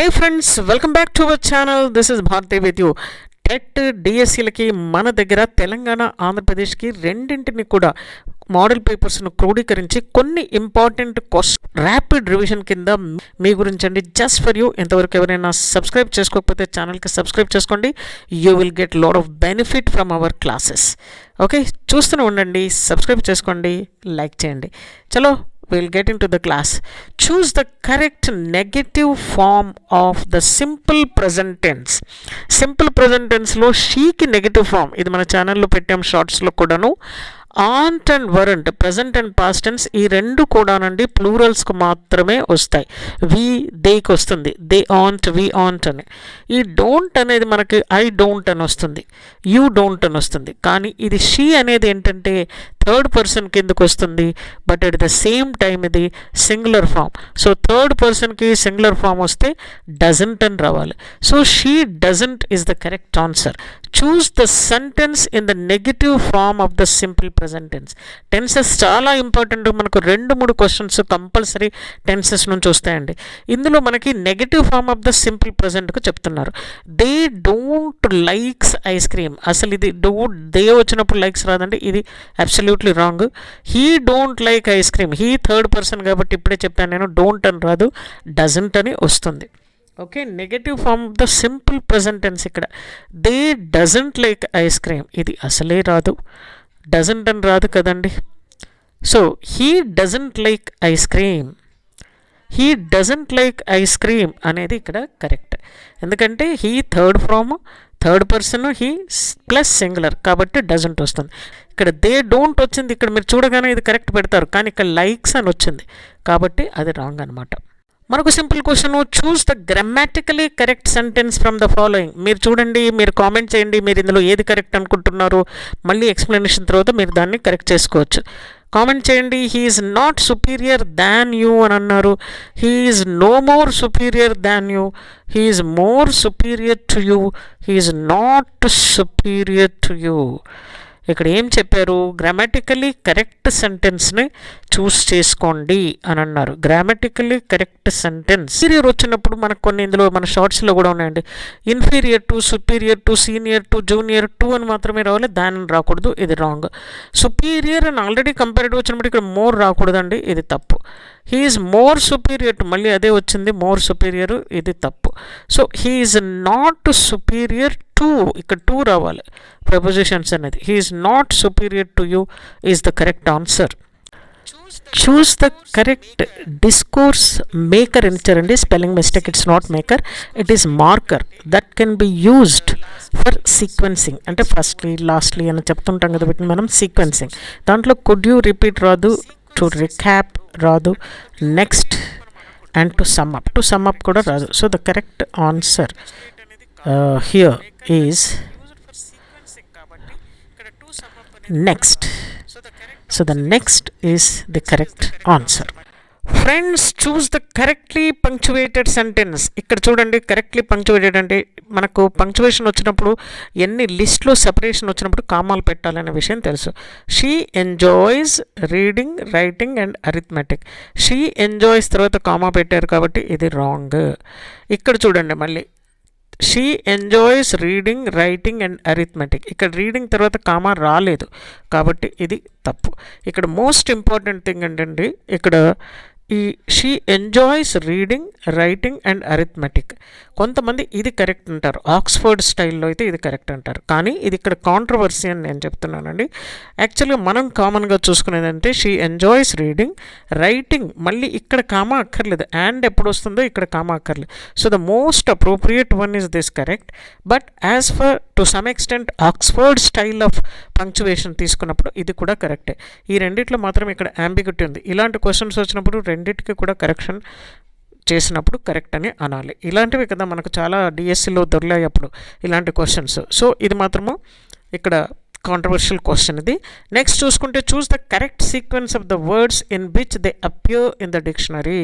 Hi friends welcome back to our channel this is Bharathi with you TET డిఎస్సీలకి మన దగ్గర తెలంగాణ ఆంధ్రప్రదేశ్కి రెండింటిని కూడా మోడల్ పేపర్స్ను క్రోడీకరించి కొన్ని ఇంపార్టెంట్ క్వశ్చన్ ర్యాపిడ్ రివిజన్ కింద మీ గురించి అండి. జస్ట్ ఫర్ యూ ఎంతవరకు ఎవరైనా సబ్స్క్రైబ్ చేసుకోకపోతే ఛానల్కి సబ్స్క్రైబ్ చేసుకోండి. You will get lot of benefit from our classes okay చూస్తూనే ఉండండి సబ్స్క్రైబ్ చేసుకోండి లైక్ చేయండి. చలో we'll get into the class. Choose the correct negative form of the simple present tense. Simple present టెన్స్లో షీకి negative form ఇది మన ఛానల్లో పెట్టాం షార్ట్స్లో కూడాను aunt and weren't present and past tense ఈ రెండు కూడానండి ప్లూరల్స్కు మాత్రమే వస్తాయి. వి దేకి వస్తుంది? దే ఆంట్ వి ఆంట్ అని. ఈ డోంట్ అనేది మనకి ఐ డోంట్ అని వస్తుంది. యూ డోంట్ అని వస్తుంది. కానీ ఇది షీ అనేది ఏంటంటే థర్డ్ పర్సన్ కిందకు వస్తుంది. But at the same time ఇది సింగులర్ ఫామ్. సో థర్డ్ పర్సన్కి సింగులర్ ఫామ్ వస్తే డజంట్ అని రావాలి. So she doesn't is the correct answer. Choose the sentence in the negative form of the simple present tense. Tenses చాలా important. మనకు రెండు మూడు questions compulsory tenses నుంచి వస్తాయండి. ఇందులో మనకి negative form of the simple ప్రజెంట్కు చెప్తున్నారు. They don't likes ice cream. అసలు ఇది డోంట్ దే వచ్చినప్పుడు లైక్స్ రాదండి. ఇది absolutely wrong. He don't like ice cream. He third person కాబట్టి ఇప్పుడే చెప్పాను నేను డోంట్ అని రాదు డజంట్ అని వస్తుంది. Okay negative form of the simple present tense ఇక్కడ. They doesn't like ice cream ఇది అసలే రాదు. డజంట్ అని రాదు కదండి. So he doesn't like ice cream he doesn't like ice cream అనేది ఇక్కడ కరెక్ట్ ఎందుకంటే he third from third person he plus singular కాబట్టి డజంట్ వస్తుంది. ఇక్కడ దే డోంట్ వచ్చింది. ఇక్కడ మీరు చూడగానే ఇది కరెక్ట్ పెడతారు. కానీ ఇక్కడ లైక్స్ అని వచ్చింది. కాబట్టి అది రాంగ్ అనమాట మరొక simple question choose the grammatically correct sentence from the following మీరు చూడండి మీరు కామెంట్ చేయండి మీరు ఇందులో ఏది కరెక్ట్ అనుకుంటున్నారు మళ్ళీ ఎక్స్ప్లెనేషన్ తర్వాత మీరు దాన్ని కరెక్ట్ చేసుకోవచ్చు. కామెంట్ చేయండి he is not superior than you అని అన్నారు. He is no more superior than you he is more superior to you he is not superior to you ఇక్కడ ఏం చెప్పారు? గ్రామాటికలీ కరెక్ట్ సెంటెన్స్ని చూస్ చేసుకోండి అని అన్నారు. గ్రామాటికలీ కరెక్ట్ సెంటెన్స్ సీరియర్ వచ్చినప్పుడు మనకు కొన్ని ఇందులో మన షార్ట్స్లో కూడా ఉన్నాయండి. Inferior to superior to senior to junior to అని మాత్రమే రావాలి. దాని రాకూడదు. ఇది రాంగ్ సుపీరియర్ అని ఆల్రెడీ కంపారిటివ్ వచ్చినప్పుడు ఇక్కడ మోర్ రాకూడదండి. ఇది తప్పు. హీఈస్ మోర్ సుపీరియర్ టు మళ్ళీ అదే వచ్చింది. మోర్ సుపీరియర్ ఇది తప్పు. So he is not superior to ఇక్కడ టూ రావాలి ప్రపోజిషన్స్ అనేది. He is not superior to you is the correct answer choose the correct discourse maker ఇచ్చారండి spelling mistake it's not maker it is marker that can be used for sequencing అంటే firstly lastly అని చెప్తుంటాం కదా వీటిని మనం sequencing దాంట్లో could you repeat రాదు to recap రాదు next and to sum up to sum up కూడా రాదు. So the correct answer here is next so the next is the కరెక్ట్ answer. Friends choose the correctly punctuated sentence ఇక్కడ చూడండి correctly పంక్చువేటెడ్ అంటే మనకు punctuation వచ్చినప్పుడు ఎన్ని లిస్ట్లో సెపరేషన్ వచ్చినప్పుడు కామాలు పెట్టాలనే విషయం తెలుసు. She enjoys reading writing and arithmetic she enjoys తర్వాత కామా పెట్టారు కాబట్టి ఇది రాంగ్ ఇక్కడ చూడండి మళ్ళీ. She enjoys reading writing and arithmetic ఇక్కడ రీడింగ్ తర్వాత కామా రాలేదు. కాబట్టి ఇది తప్పు. ఇక్కడ మోస్ట్ ఇంపార్టెంట్ థింగ్ ఏంటండి ఇక్కడ ఈ she enjoys reading writing and arithmetic కొంతమంది ఇది కరెక్ట్ అంటారు. ఆక్స్ఫర్డ్ స్టైల్లో అయితే ఇది కరెక్ట్ అంటారు. కానీ ఇది ఇక్కడ కాంట్రవర్సీ అని నేను చెప్తున్నానండి. యాక్చువల్గా మనం కామన్గా చూసుకునేదంటే షీ ఎంజాయ్స్ రీడింగ్ రైటింగ్ మళ్ళీ ఇక్కడ కామా అక్కర్లేదు. అండ్ ఎప్పుడు వస్తుందో ఇక్కడ కామా అక్కర్లేదు. So the most appropriate one is this correct but as for to some extent Oxford style of punctuation తీసుకున్నప్పుడు ఇది కూడా కరెక్టే ఈ రెండిట్లో మాత్రం ఇక్కడ అంబిగ్యూటీ ఉంది. ఇలాంటి క్వశ్చన్స్ వచ్చినప్పుడు రెండు రెండింటికి కూడా కరెక్షన్ చేసినప్పుడు కరెక్ట్ అని అనాలి. ఇలాంటివి కదా మనకు చాలా డిఎస్సిలో దొరికాయి అప్పుడు ఇలాంటి క్వశ్చన్స్ సో ఇది మాత్రము ఇక్కడ కాంట్రవర్షియల్ క్వశ్చన్ ఇది. నెక్స్ట్ చూసుకుంటే choose the correct sequence of the words in which they appear in the dictionary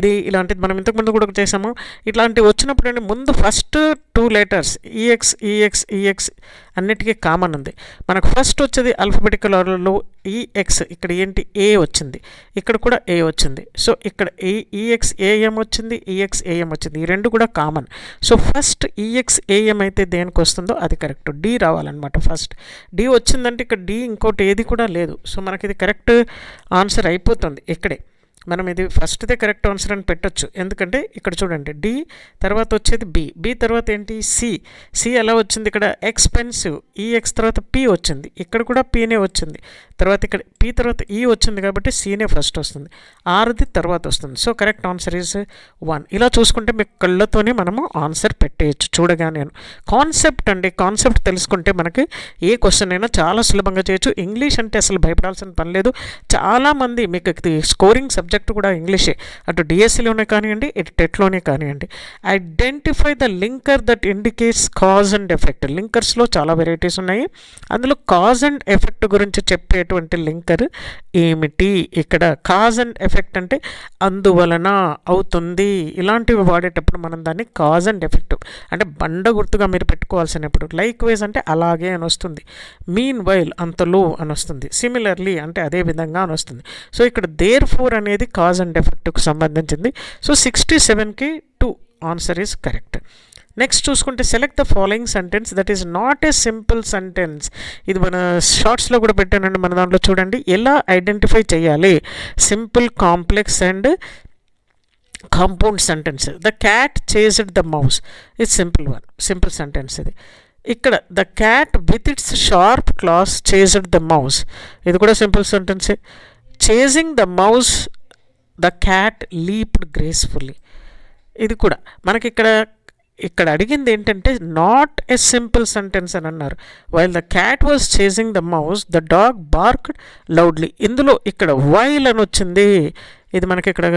ఇది ఇలాంటిది మనం ఇంతకుముందు కూడా చేసాము ఇట్లాంటివి వచ్చినప్పుడు అండి ముందు first two letters E X E X E X అన్నిటికీ కామన్ ఉంది. మనకు ఫస్ట్ వచ్చేది అల్ఫబెటికల్ ఆర్డర్లో ఈఎక్స్ ఇక్కడ ఏంటి? ఏ వచ్చింది. ఇక్కడ కూడా ఏ వచ్చింది. సో ఇక్కడ A E X A M వచ్చింది e, E X A M వచ్చింది. ఈ రెండు కూడా common so first E X A M అయితే దేనికి వస్తుందో అది కరెక్ట్ డి రావాలన్నమాట ఫస్ట్ డి వచ్చిందంటే ఇక్కడ డి ఇంకోటి ఏది కూడా లేదు. సో మనకి ఇది కరెక్ట్ ఆన్సర్ అయిపోతుంది ఇక్కడే. మనం ఇది ఫస్ట్దే కరెక్ట్ ఆన్సర్ అని పెట్టొచ్చు. ఎందుకంటే ఇక్కడ చూడండి డి తర్వాత వచ్చేది బి బి తర్వాత ఏంటి? సి సి ఎలా వచ్చింది ఇక్కడ? ఎక్స్పెన్సివ్ ఈ ఎక్స్ తర్వాత పి వచ్చింది. ఇక్కడ కూడా పీనే వచ్చింది. తర్వాత ఇక్కడ పి తర్వాత ఈ వచ్చింది కాబట్టి సీనే ఫస్ట్ వస్తుంది. ఆర్ది తర్వాత వస్తుంది. So correct answer is one ఇలా చూసుకుంటే మీకు కళ్ళతోనే మనము ఆన్సర్ పెట్టేయచ్చు. చూడగానే కాన్సెప్ట్ అండి. కాన్సెప్ట్ తెలుసుకుంటే మనకి ఏ క్వశ్చన్ అయినా చాలా సులభంగా చేయొచ్చు. ఇంగ్లీష్ అంటే అసలు భయపడాల్సిన పని లేదు. చాలామంది మీకు స్కోరింగ్ సబ్జెక్ట్ కూడా ఇంగ్లీషే. అటు డిఎస్సిలోనే కానివ్వండి ఇటు టెట్లోనే కానివ్వండి. Identify the linker that indicates cause and effect లింకర్స్లో చాలా వెరైటీస్ ఉన్నాయి. అందులో కాజ్ అండ్ ఎఫెక్ట్ గురించి చెప్పేటువంటి లింకర్ ఏమిటి? ఇక్కడ కాజ్ అండ్ ఎఫెక్ట్ అంటే అందువలన అవుతుంది. ఇలాంటివి వాడేటప్పుడు మనం దాన్ని కాజ్ అండ్ ఎఫెక్ట్ అంటే బండ గుర్తుగా మీరు పెట్టుకోవాల్సినప్పుడు. లైక్ వైజ్ అంటే అలాగే అని వస్తుంది. మీన్ వైల్ అంతలో అని వస్తుంది. సిమిలర్లీ అంటే అదే విధంగా అని వస్తుంది. సో ఇక్కడ దేర్ ఫోర్ అనేది కాజ్ అండ్ ఎఫెక్ట్కు సంబంధించింది. సో సిక్స్టీ సెవెన్కి two answer is correct next చూసుకుంటే select the following sentence that is not a simple sentence ఇది మన షార్ట్స్లో కూడా పెట్టానండి మన దాంట్లో చూడండి. ఎలా ఐడెంటిఫై చేయాలి? Simple complex and compound sentence the cat chased the mouse ఇది సింపుల్ వన్ సింపుల్ సెంటెన్స్ ఇది. ఇక్కడ the cat with its sharp claws chased the mouse ఇది కూడా simple సెంటెన్సే chasing the mouse the cat leaped gracefully. ఇది కూడా మనకి ఇక్కడ ఇక్కడ అడిగింది ఏంటంటే నాట్ ఎ సింపుల్ సెంటెన్స్ అని అన్నారు. While the cat was chasing the mouse the dog barked loudly ఇందులో ఇక్కడ వైల్ అని వచ్చింది. ఇది మనకి ఇక్కడ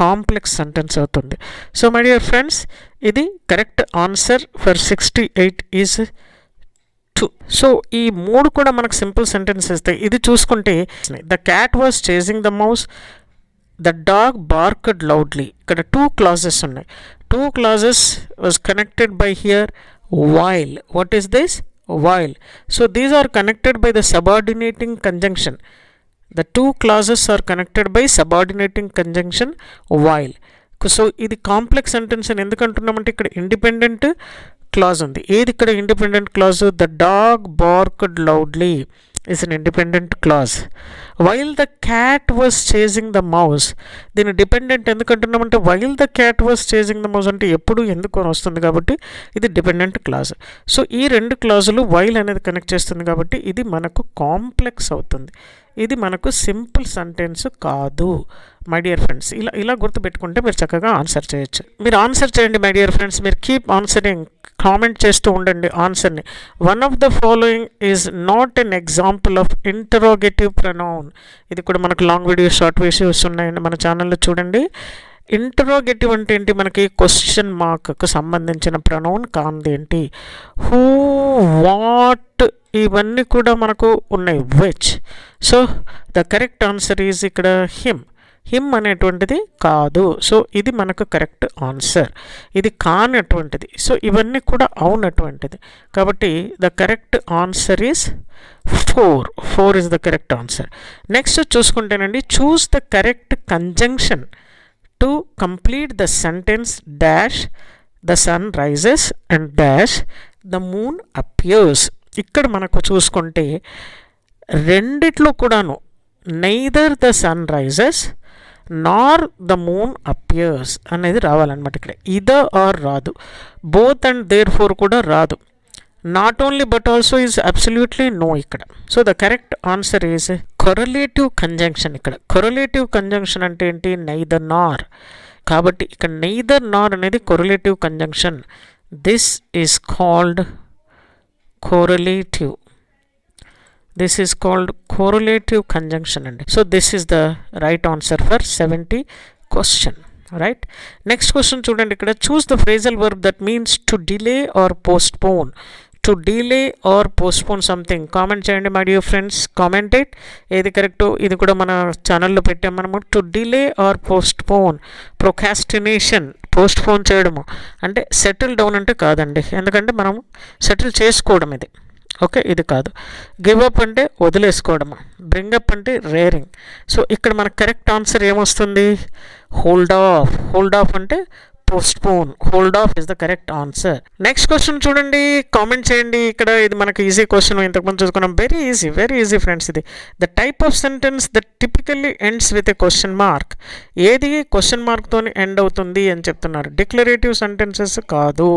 కాంప్లెక్స్ సెంటెన్స్ అవుతుంది. సో మై డియర్ ఫ్రెండ్స్ ఇది correct answer for sixty eight is two so ఈ మూడు కూడా మనకు సింపుల్ సెంటెన్స్ ఇస్తాయి. ఇది చూసుకుంటే the cat was chasing the mouse the dog barked loudly ఇక్కడ టూ క్లాజెస్ ఉన్నాయి. Two clauses was connected by here while what is this while so these are connected by the subordinating conjunction the two clauses are connected by subordinating conjunction while so ఇది complex sentence అని ఎందుకంటున్నామంటే ఇక్కడ independent clause ఉంది. ఏది ఇక్కడ independent clause the dog barked loudly is an independent clause while the cat was chasing the mouse దీని dependent ఎందుకంటున్నామంటే while the cat was chasing the mouse అంటే ఎప్పుడు ఎందుకు అని వస్తుంది కాబట్టి ఇది డిపెండెంట్ క్లాజ్ సో ఈ రెండు క్లాజులు వైల్ అనేది కనెక్ట్ చేస్తుంది కాబట్టి ఇది మనకు కాంప్లెక్స్ అవుతుంది. ఇది మనకు సింపుల్ సెంటెన్స్ కాదు. మై డియర్ ఫ్రెండ్స్ ఇలా ఇలా గుర్తుపెట్టుకుంటే మీరు చక్కగా ఆన్సర్ చేయొచ్చు. మీరు ఆన్సర్ చేయండి మై డియర్ ఫ్రెండ్స్ మీరు కీప్ ఆన్సరింగ్ కామెంట్ చేస్తూ ఉండండి ఆన్సర్ని one of the following is not an example of interrogative pronoun ఇది కూడా మనకు లాంగ్ వీడియో షార్ట్ వీడియోస్ ఉన్నాయండి మన ఛానల్లో చూడండి. ఇంటరోగేటివ్ అంటే ఏంటి? మనకి క్వశ్చన్ మార్క్కు సంబంధించిన ప్రొనౌన్ కాందేంటి హూ వాట్ ఇవన్నీ కూడా మనకు ఉన్నాయి. Which so the correct answer is ఇక్కడ హిమ్ హిమ్ అనేటువంటిది కాదు. సో ఇది మనకు కరెక్ట్ ఆన్సర్ ఇది కానటువంటిది. సో ఇవన్నీ కూడా అవునటువంటిది. కాబట్టి the correct answer is four four is the correct answer next చూసుకుంటేనండి choose the correct conjunction to complete the sentence dash the sun rises and dash the moon appears ఇక్కడ మనకు చూసుకుంటే రెండిట్లో కూడాను neither the sun rises nor the moon appears అనేది రావాలన్నమాట ఇక్కడ. Either or రాదు. Both and therefore కూడా రాదు. Not only but also is absolutely no ఇక్కడ. So the correct answer is correlative conjunction ఇక్కడ. కొరలేటివ్ కంజంక్షన్ అంటే ఏంటి? నైదర్ నార్ కాబట్టి ఇక్కడ నైదర్ నార్ అనేది correlative conjunction this is called correlative this is called correlative conjunction అండి. So this is the right answer for seventy question right next question చూడండి ఇక్కడ. Choose the phrasal verb that means to delay or postpone to delay or postpone something comment చేయండి my dear friends కామెంటేట్ ఏది correct ఇది కూడా మన ఛానల్లో పెట్టాం మనము. To delay or postpone procrastination postpone చేయడము. అంటే సెటిల్ డౌన్ అంటే కాదండి. ఎందుకంటే మనం సెటిల్ చేసుకోవడం ఇది. ఓకే ఇది కాదు. గివ్ అప్ అంటే వదిలేసుకోవడం బ్రింగ్ అప్ అంటే రేరింగ్ సో ఇక్కడ మనకు కరెక్ట్ ఆన్సర్ ఏమొస్తుంది? హోల్డ్ ఆఫ్ హోల్డ్ ఆఫ్ అంటే postpone hold off is the correct answer next question చూడండి. కామెంట్ చేయండి. ఇక్కడ ఇది మనకి ఈజీ క్వశ్చన్ ఇంతకుముందు చూసుకున్నాం. Very easy very easy friends ఇది. The type of sentence that typically ends with a question mark ఏది క్వశ్చన్ మార్క్తో ఎండ్ అవుతుంది అని చెప్తున్నారు. డిక్లరేటివ్ సెంటెన్సెస్ కాదు.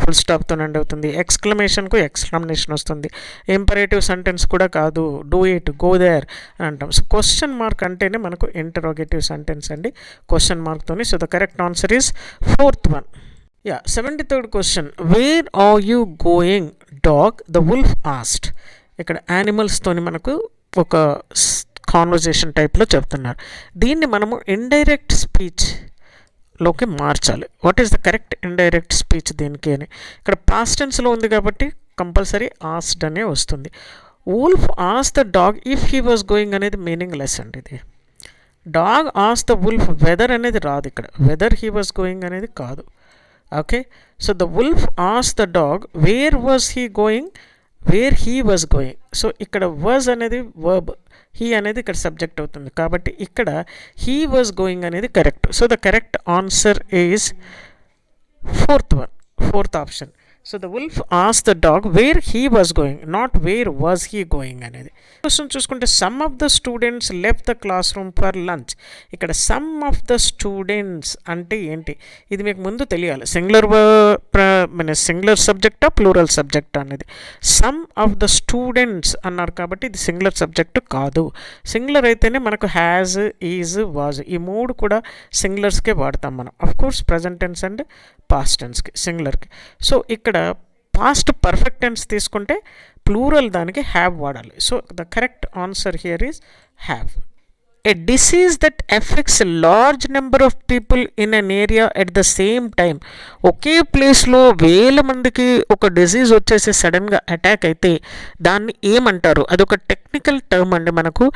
ఫుల్ స్టాప్తో ఎండ్ అవుతుంది. ఎక్స్క్లమేషన్కు ఎక్స్క్లమేషన్ వస్తుంది. ఇంపరేటివ్ సెంటెన్స్ కూడా కాదు. డూ ఇట్ గో దేర్ అని అంటాం. సో క్వశ్చన్ మార్క్ అంటేనే మనకు ఇంటరోగేటివ్ సెంటెన్స్ అండి. Question మార్క్తోని so the correct answer is fourth one yeah seventy third question where are you going dog the wolf asked ఇక్కడ యానిమల్స్తోని మనకు ఒక కాన్వర్జేషన్ టైప్లో చెప్తున్నారు. దీన్ని మనము ఇండైరెక్ట్ స్పీచ్లోకి మార్చాలి. What is the correct indirect speech దీనికి అని. ఇక్కడ పాస్ట్ టెన్స్లో ఉంది కాబట్టి కంపల్సరీ ఆస్డ్ అనే వస్తుంది. Wolf as the dog if he was going అనేది మీనింగ్ లెస్ అండి ఇది. డాగ్ ఆస్ ద వుల్ఫ్ వెదర్ అనేది రాదు ఇక్కడ. వెదర్ హీ వాజ్ గోయింగ్ అనేది కాదు. Okay so the wolf as the dog where was he going where he was going so ఇక్కడ వాజ్ అనేది వర్బ్ హీ అనేది ఇక్కడ సబ్జెక్ట్ అవుతుంది. కాబట్టి ఇక్కడ హీ వాజ్ గోయింగ్ అనేది correct so the correct answer is fourth one fourth option so the wolf as the dog where he was going not where was he going అనేది. Question చూసుకుంటే some of the students left the classroom for lunch ఇక్కడ some of the students అంటే ఏంటి? ఇది మీకు ముందు తెలియాలి. Singular మన సింగులర్ సబ్జెక్టా ప్లూరల్ సబ్జెక్ట్ అనేది. సమ్ ఆఫ్ ద స్టూడెంట్స్ అన్నారు కాబట్టి ఇది సింగులర్ సబ్జెక్ట్ కాదు. సింగులర్ అయితేనే మనకు హ్యాజ్ ఈజ్ వాజ్ ఈ మూడు కూడా సింగులర్స్కే వాడతాం మనం. Of course present tense and past టెన్స్కి సింగులర్కి. సో ఇక్కడ పాస్ట్ పర్ఫెక్ట్ టెన్స్ తీసుకుంటే ప్లూరల్ దానికి హ్యావ్ వాడాలి. So the correct answer here is have a disease that affects a large number of people in an area at the same time. ఒకే ప్లేస్లో వేల మందికి ఒక డిసీజ్ వచ్చేసి సడన్గా అటాక్ అయితే దాన్ని ఏమంటారు? అది ఒక టెక్నికల్ టర్మ్ అండి మనకు.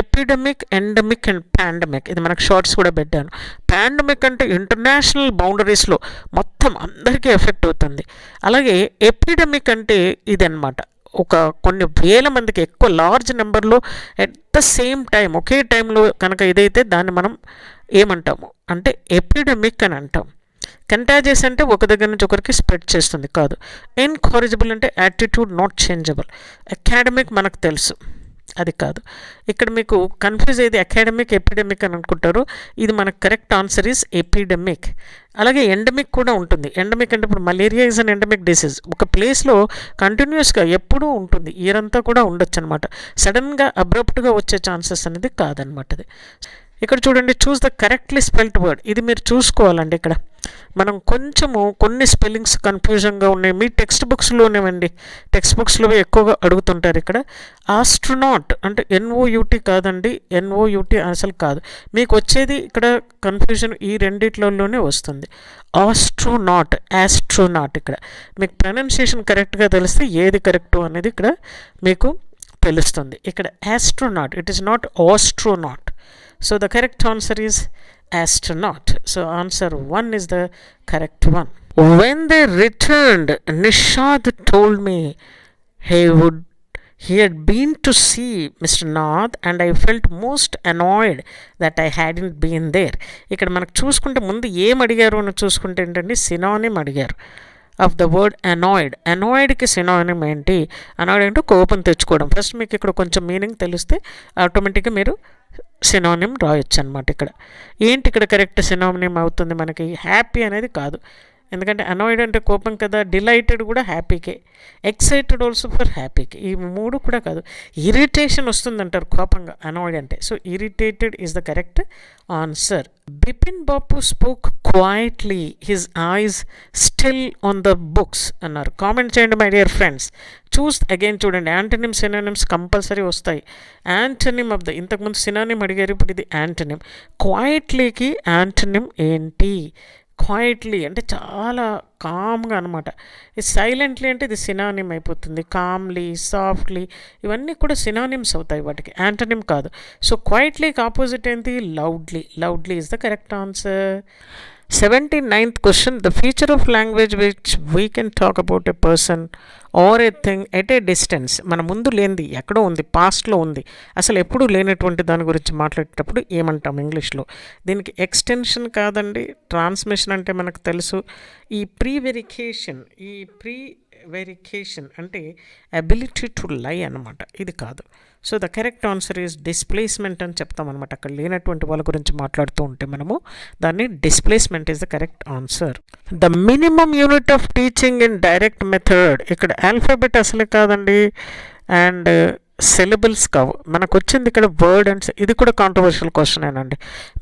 ఎపిడమిక్ ఎండమిక్ అండ్ పాండమిక్ ఇది మనకు షార్ట్స్ కూడా పెట్టాను. పాండమిక్ అంటే ఇంటర్నేషనల్ బౌండరీస్లో మొత్తం అందరికీ ఎఫెక్ట్ అవుతుంది. అలాగే ఎపిడమిక్ అంటే ఇదనమాట ఒక కొన్ని వేల మందికి ఎక్కువ లార్జ్ నెంబర్లో ఎట్ ద సేమ్ టైం ఒకే టైంలో కనుక ఇదైతే దాన్ని మనం ఏమంటాము? అంటే ఎపిడమిక్ అని అంటాం. కంటాజియస్ అంటే ఒక దగ్గర నుంచి ఒకరికి స్ప్రెడ్ చేస్తుంది కాదు. ఎన్కరేజబుల్ అంటే యాటిట్యూడ్ నాట్ చేంజబుల్ అకాడమిక్ మనకు తెలుసు. అది కాదు. ఇక్కడ మీకు కన్ఫ్యూజ్ అయ్యేది అకాడమిక్ ఎపిడెమిక్ అని అనుకుంటారు. ఇది మనకు కరెక్ట్ ఆన్సర్ ఈస్ ఎపిడెమిక్ అలాగే ఎండమిక్ కూడా ఉంటుంది. ఎండమిక్ అంటే ఇప్పుడు malaria is an endemic disease ఒక ప్లేస్లో కంటిన్యూస్గా ఎప్పుడూ ఉంటుంది. ఇయర్ అంతా కూడా ఉండొచ్చు అనమాట సడన్గా అబ్రప్ట్గా వచ్చే ఛాన్సెస్ అనేది కాదనమాట అది. ఇక్కడ చూడండి choose the correctly spelt word ఇది మీరు చూసుకోవాలండి ఇక్కడ. మనం కొంచెము కొన్ని స్పెల్లింగ్స్ కన్ఫ్యూజన్గా ఉన్నాయి. మీ టెక్స్ట్ బుక్స్లోనేవండి. టెక్స్ట్ బుక్స్లో ఎక్కువగా అడుగుతుంటారు ఇక్కడ. ఆస్ట్రోనాట్ అంటే ఎన్ఓయూటీ కాదండి. ఎన్ఓయూటీ అసలు కాదు. మీకు వచ్చేది ఇక్కడ కన్ఫ్యూజన్ ఈ రెండిట్లలోనే వస్తుంది. ఆస్ట్రోనాట్ ఆస్ట్రోనాట్ ఇక్కడ. మీకు ప్రొనౌన్సియేషన్ కరెక్ట్గా తెలిస్తే ఏది కరెక్టు అనేది ఇక్కడ మీకు తెలుస్తుంది. ఇక్కడ astronaut it is not astronaut. So the correct answer is astronaut. So answer 1 is the correct one. When they returned, Nishad told me he would he had been to see Mr. Nath and I felt most annoyed that I hadn't been there. ఇక్కడ మనకు చూసుకుంటే ముందు ఏం అడిగారు అని చూసుకుంటే ఏంటంటే synonym అడిగారు of the word annoyed annoyed synonym ఏంటి అనాయిడ్ అంటే కోపం తెచ్చుకోవడం ఫస్ట్ మీకు ఇక్కడ కొంచెం మీనింగ్ తెలిస్తే ఆటోమేటిక్గా మీరు సినోనిమ్ రాయొచ్చు అనమాట ఇక్కడ. ఏంటి ఇక్కడ కరెక్ట్ సినోనిమ్ అవుతుంది మనకి? హ్యాపీ అనేది కాదు. ఎందుకంటే అనాయిడ్ అంటే కోపం కదా డిలైటెడ్ కూడా హ్యాపీకే ఎక్సైటెడ్ ఆల్సో ఫర్ హ్యాపీకి ఈ మూడు కూడా కాదు. ఇరిటేషన్ వస్తుందంటారు కోపంగా అనాయిడ్ అంటే. So irritated is the correct answer Bipin Bapu spoke quietly his eyes still on the books అన్నారు. కామెంట్ చేయండి my dear friends choose again చూడండి. యాంటనిమ్ సినానిమ్స్ కంపల్సరీ వస్తాయి. యాంటనిమ్ ఆఫ్ ద ఇంతకుముందు సినానిమ్ అడిగారు ఇప్పుడు ఇది యాంటనిమ్ క్వైట్లీకి యాంటనిమ్ ఏంటి? క్వైట్లీ అంటే చాలా కామ్గా అనమాట ఇది సైలెంట్లీ అంటే ఇది సినానిమ్ అయిపోతుంది. కామ్లీ సాఫ్ట్లీ ఇవన్నీ కూడా సినానిమ్స్ అవుతాయి వాటికి. యాంటనిమ్ కాదు. సో క్వైట్లీకి ఆపోజిట్ ఏంటి? Loudly loudly is the correct answer seventy ninth question the future of language which we can talk about a person or a thing at a distance మన ముందు లేనిది ఎక్కడో ఉంది పాస్ట్లో ఉంది. అసలు ఎప్పుడూ లేనటువంటి దాని గురించి మాట్లాడేటప్పుడు ఏమంటాం ఇంగ్లీష్లో? దీనికి ఎక్స్టెన్షన్ కాదండి ట్రాన్స్మిషన్ అంటే మనకు తెలుసు. ఈ ప్రీ వెరికేషన్ ఈ ప్రీ వెరికేషన్ అంటే అబిలిటీ టు లై అనమాట ఇది కాదు. So the correct answer is displacement అని చెప్తాం అనమాట అక్కడ లేనటువంటి వాళ్ళ గురించి మాట్లాడుతూ ఉంటే మనము దాన్ని displacement is the correct answer the minimum unit of teaching in direct method ఇక్కడ ఆల్ఫాబెట్ అసలే కాదండి. అండ్ సిలబుల్స్ కావు. మనకు వచ్చింది ఇక్కడ వర్డ్ అండ్ ఇది కూడా కాంట్రవర్షియల్ క్వశ్చన్ ఏనండి.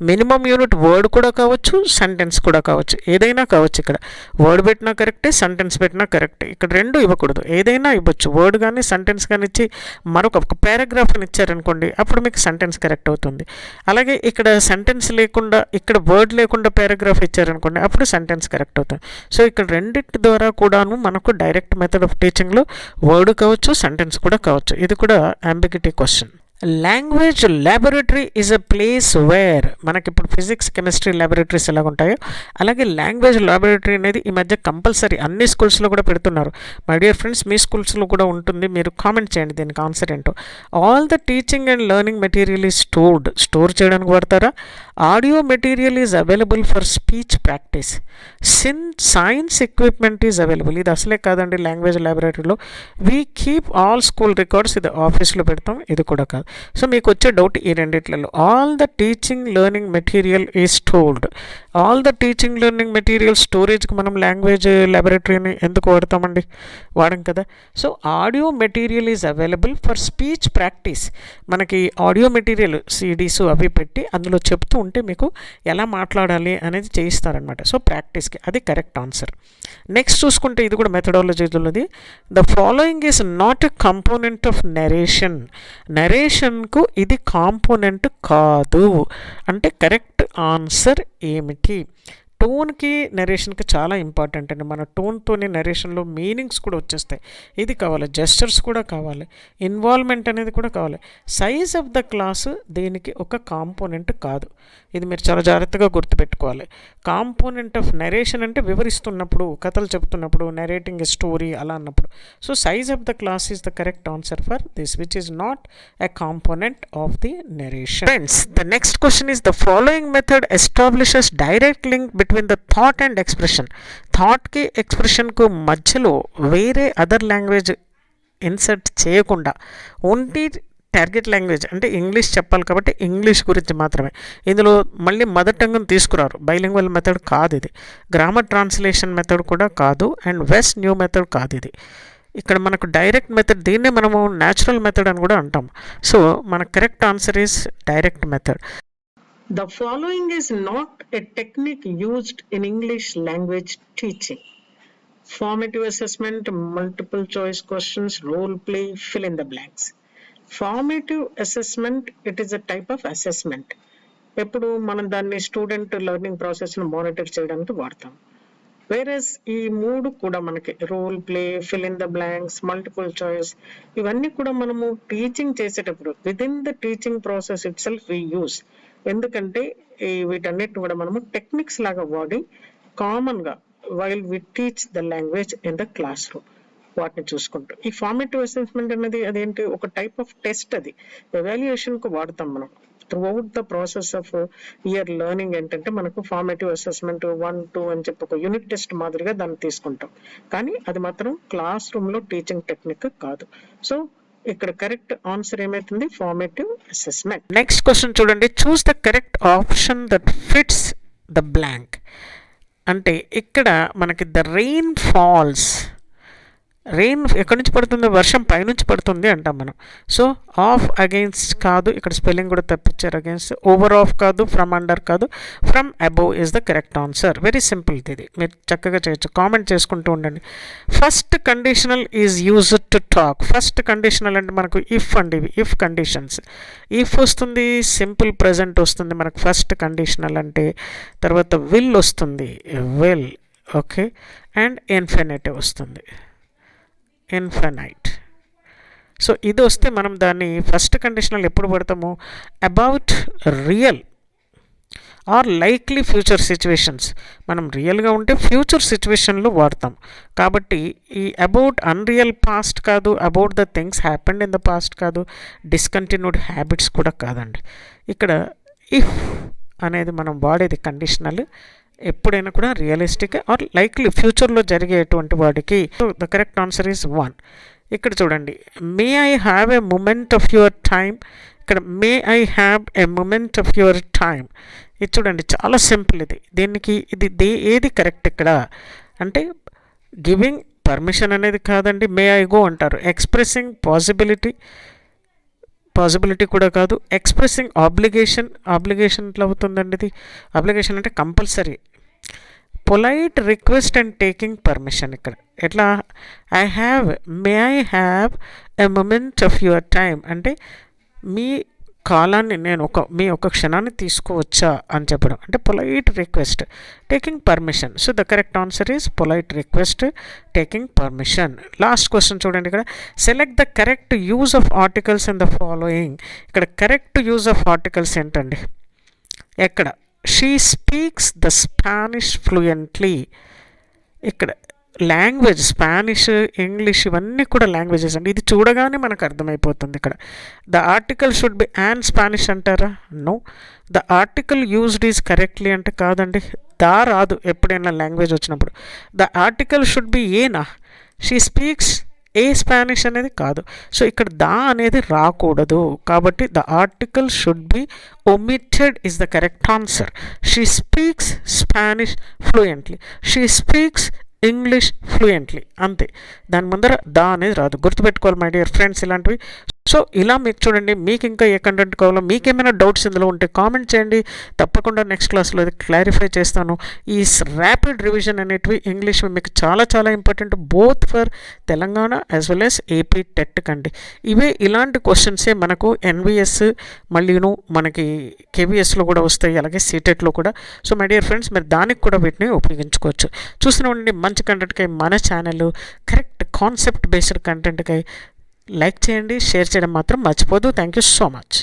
మినిమం యూనిట్ వర్డ్ కూడా కావచ్చు సెంటెన్స్ కూడా కావచ్చు. ఏదైనా కావచ్చు ఇక్కడ. వర్డ్ పెట్టినా కరెక్టే సెంటెన్స్ పెట్టినా కరెక్టే ఇక్కడ రెండు ఇవ్వకూడదు. ఏదైనా ఇవ్వచ్చు. వర్డ్ కానీ సెంటెన్స్ కానీ ఇచ్చి మరొక ఒక పారాగ్రాఫ్ని ఇచ్చారనుకోండి అప్పుడు మీకు సెంటెన్స్ కరెక్ట్ అవుతుంది. అలాగే ఇక్కడ సెంటెన్స్ లేకుండా ఇక్కడ వర్డ్ లేకుండా పారాగ్రాఫ్ ఇచ్చారనుకోండి అప్పుడు సెంటెన్స్ కరెక్ట్ అవుతుంది. సో ఇక్కడ రెండింటి ద్వారా కూడాను మనకు డైరెక్ట్ మెథడ్ ఆఫ్ టీచింగ్లో వర్డ్ కావచ్చు సెంటెన్స్ కూడా కావచ్చు. ఇది కూడా ambiguity question language laboratory is a place where మనకి ఇప్పుడు ఫిజిక్స్ కెమిస్ట్రీ ల్యాబొరేటరీస్ ఎలా ఉంటాయో అలాగే లాంగ్వేజ్ ల్యాబొరేటరీ అనేది ఈ మధ్య కంపల్సరీ అన్ని స్కూల్స్లో కూడా పెడుతున్నారు. మై డియర్ ఫ్రెండ్స్ మీ స్కూల్స్లో కూడా ఉంటుంది మీరు కామెంట్ చేయండి దీనికి ఆన్సర్ ఏంటో. All the teaching and learning material is stored store చేయడానికి వాడతారా? Audio material is available for speech practice. Sin science equipment is available. ఇది అసలే కాదండి language ల్యాబొరేటరీలో we keep all school records ఇది ఆఫీస్లో పెడతాం ఇది కూడా కాదు. సో మీకు వచ్చే డౌట్ ఈ రెండిట్లలో. All the teaching learning material is told all the teaching learning material స్టోరేజ్కి మనం లాంగ్వేజ్ ల్యాబొరేటరీని ఎందుకు వాడతామండి? వాడం కదా. So audio material is available for speech practice మనకి ఆడియో మెటీరియల్ సిడీస్ అవి పెట్టి అందులో చెప్తూ ఉంటే మీకు ఎలా మాట్లాడాలి అనేది చేయిస్తారనమాట సో ప్రాక్టీస్కి అది కరెక్ట్ ఆన్సర్ నెక్స్ట్ చూసుకుంటే ఇది కూడా మెథడాలజీలోది the following is not a component of narration నెరేషన్కు ఇది కాంపోనెంట్ కాదు. అంటే కరెక్ట్ ఆన్సర్ ఏమిటి టోన్కి నరేషన్కి చాలా ఇంపార్టెంట్ అండి. మన టోన్తోనే నరేషన్లో మీనింగ్స్ కూడా వచ్చేస్తాయి. ఇది కావాలి జెస్టర్స్ కూడా కావాలి ఇన్వాల్వ్మెంట్ అనేది కూడా కావాలి. సైజ్ ఆఫ్ ద క్లాస్ దీనికి ఒక కాంపోనెంట్ కాదు. ఇది మీరు చాలా జాగ్రత్తగా గుర్తుపెట్టుకోవాలి. కాంపోనెంట్ ఆఫ్ నరేషన్ అంటే వివరిస్తున్నప్పుడు కథలు చెప్తున్నప్పుడు నరేటింగ్ ఎ స్టోరీ అలా అన్నప్పుడు. So size of the class is the correct answer for this which is not a component of the narration friends the next question is the following method establishes direct link bit between the thought and expression థాట్కి ఎక్స్ప్రెషన్కు మధ్యలో వేరే other language insert చేయకుండా only target language అంటే English చెప్పాలి కాబట్టి English గురించి మాత్రమే ఇందులో మళ్ళీ మదర్ టంగ్ని తీసుకురారు బైలింగ్వల్ మెథడ్ కాదు ఇది గ్రామర్ ట్రాన్స్లేషన్ మెథడ్ కూడా కాదు అండ్ వెస్ట్ న్యూ మెథడ్ కాదు ఇది ఇక్కడ మనకు డైరెక్ట్ మెథడ్ దీన్నే మనము న్యాచురల్ మెథడ్ అని కూడా అంటాం సో మన correct answer is direct method the following is not a technique used in English language teaching formative assessment multiple choice questions role play fill in the blanks formative assessment it is a type of assessment ఎప్పుడు మనం దాన్ని student learning ప్రాసెస్ను monitor చేయడానికి వాడతాం. వేరే ఈ మూడు కూడా మనకి role play fill in the blanks multiple choice ఇవన్నీ కూడా మనము టీచింగ్ చేసేటప్పుడు within the teaching process itself we use ఎందుకంటే ఈ వీటన్నిటిని కూడా మనము టెక్నిక్స్ లాగా వాడి కామన్గా while we teach the language in the classroom వాటిని చూసుకుంటాం. ఈ ఫార్మేటివ్ అసెస్మెంట్ అనేది అదేంటి? ఒక టైప్ ఆఫ్ టెస్ట్ అది. ఎవాల్యుయేషన్కు వాడతాం మనం. Throughout the process of year learning ఏంటంటే మనకు ఫార్మేటివ్ అసెస్మెంట్ వన్ టూ అని చెప్పి ఒక యూనిట్ టెస్ట్ మాదిరిగా దాన్ని తీసుకుంటాం. కానీ అది మాత్రం క్లాస్ రూమ్లో టీచింగ్ టెక్నిక్ కాదు. సో ఇక్కడ కరెక్ట్ ఆన్సర్ ఏమైతుంది? ఫార్మేటివ్ అసెస్మెంట్ నెక్స్ట్ క్వశ్చన్ చూడండి. Choose the correct option that fits the blank అంటే ఇక్కడ మనకి ద రెయిన్ ఫాల్స్ రెయిన్ ఎక్కడి నుంచి పడుతుంది? వర్షం పైనుంచి పడుతుంది అంటాం మనం. సో ఆఫ్ అగెయిన్స్ట్ కాదు ఇక్కడ స్పెల్లింగ్ కూడా తప్పించారు అగెయిన్స్ట్ ఓవర్ ఆఫ్ కాదు ఫ్రమ్ అండర్ కాదు from above is the correct answer very simple ఇది. మీరు చక్కగా చేయొచ్చు. కామెంట్ చేసుకుంటూ ఉండండి. First conditional is used to talk first conditional అంటే మనకు ఇఫ్ అండి ఇవి. ఇఫ్ కండిషన్స్ ఇఫ్ వస్తుంది సింపుల్ ప్రజెంట్ వస్తుంది మనకు. ఫస్ట్ కండిషనల్ అంటే తర్వాత విల్ వస్తుంది. విల్ ఓకే అండ్ ఇన్ఫినిటివ్ వస్తుంది. ఇన్ఫనైట్ సో ఇది వస్తే మనం దాన్ని ఫస్ట్ కండిషనల్ ఎప్పుడు పెడతాము? About real or likely future situations మనం రియల్గా ఉంటే ఫ్యూచర్ సిచ్యువేషన్లో వాడతాం. కాబట్టి ఈ అబౌట్ అన్రియల్ పాస్ట్ కాదు about the things happened in the past కాదు డిస్కంటిన్యూడ్ హ్యాబిట్స్ కూడా కాదండి. ఇక్కడ ఇఫ్ అనేది మనం వాడేది కండిషనల్ ఎప్పుడైనా కూడా రియలిస్టిక్ ఆర్ లైక్లీ ఫ్యూచర్లో జరిగేటువంటి వాటికి the correct answer is one ఇక్కడ చూడండి may I have a moment of your time ఇక్కడ may I have a moment of your time ఇది చూడండి చాలా సింపుల్ ఇది. దీనికి ఇది దే ఏది కరెక్ట్ ఇక్కడ? అంటే గివింగ్ పర్మిషన్ అనేది కాదండి మే ఐ గో అంటారు. ఎక్స్ప్రెసింగ్ పాసిబిలిటీ పాసిబిలిటీ కూడా కాదు. ఎక్స్ప్రెసింగ్ ఆబ్లిగేషన్ ఆబ్లిగేషన్ ఎట్లా అవుతుందండి ఇది? ఆబ్లిగేషన్ అంటే compulsory polite request and taking permission ఇక్కడ. ఎట్లా? I have may I have a moment of your time అంటే మీ కాలాన్ని నేను ఒక మీ ఒక క్షణాన్ని తీసుకోవచ్చా అని చెప్పడం. అంటే polite request taking permission so the correct answer is polite request taking permission last question చూడండి ఇక్కడ. Select the correct use of articles in the following ఇక్కడ కరెక్ట్ యూజ్ ఆఫ్ ఆర్టికల్స్ ఏంటండి? ఎక్కడ? She speaks the Spanish fluently ఇక్కడ language Spanish English ఇవన్నీ కూడా languages అండి. ఇది చూడగానే మనకు అర్థమైపోతుంది ఇక్కడ. The article should be an Spanish అంటారా? No the article used is correctly అంటే కాదండి. దా రాదు ఎప్పుడైనా లాంగ్వేజ్ వచ్చినప్పుడు. ద ఆర్టికల్ షుడ్ బి ఏనా? షీ స్పీక్స్ ఏ స్పానిష్ అనేది కాదు. సో ఇక్కడ దా అనేది రాకూడదు. కాబట్టి the article should be omitted is the correct answer. She speaks Spanish fluently. She speaks English fluently. అంతే. దాని ముందర దా అనేది రాదు. గుర్తుపెట్టుకోవాలి మై డియర్ ఫ్రెండ్స్ ఇలాంటివి. సో ఇలా మీకు చూడండి మీకు ఇంకా ఏ కంటెంట్ కావాలో మీకేమైనా డౌట్స్ ఇందులో ఉంటే కామెంట్ చేయండి. తప్పకుండా నెక్స్ట్ క్లాస్లో అది క్లారిఫై చేస్తాను. ఈ ర్యాపిడ్ రివిజన్ అనేటివి ఇంగ్లీష్ మీకు చాలా చాలా important both for Telangana as well as AP TET కండి. ఇవే ఇలాంటి క్వశ్చన్సే మనకు ఎన్విఎస్ మళ్ళీను మనకి కేవీఎస్లో కూడా వస్తాయి అలాగే సీటెట్లో కూడా. సో మై డియర్ ఫ్రెండ్స్ మీరు దానికి కూడా వీటిని ఉపయోగించుకోవచ్చు. చూసిన ఉండండి మంచి కంటెంట్కై మన ఛానల్ కరెక్ట్ కాన్సెప్ట్ బేస్డ్ కంటెంట్కై లైక్ చేయండి షేర్ చేయడం మాత్రం మర్చిపోదు. Thank you so much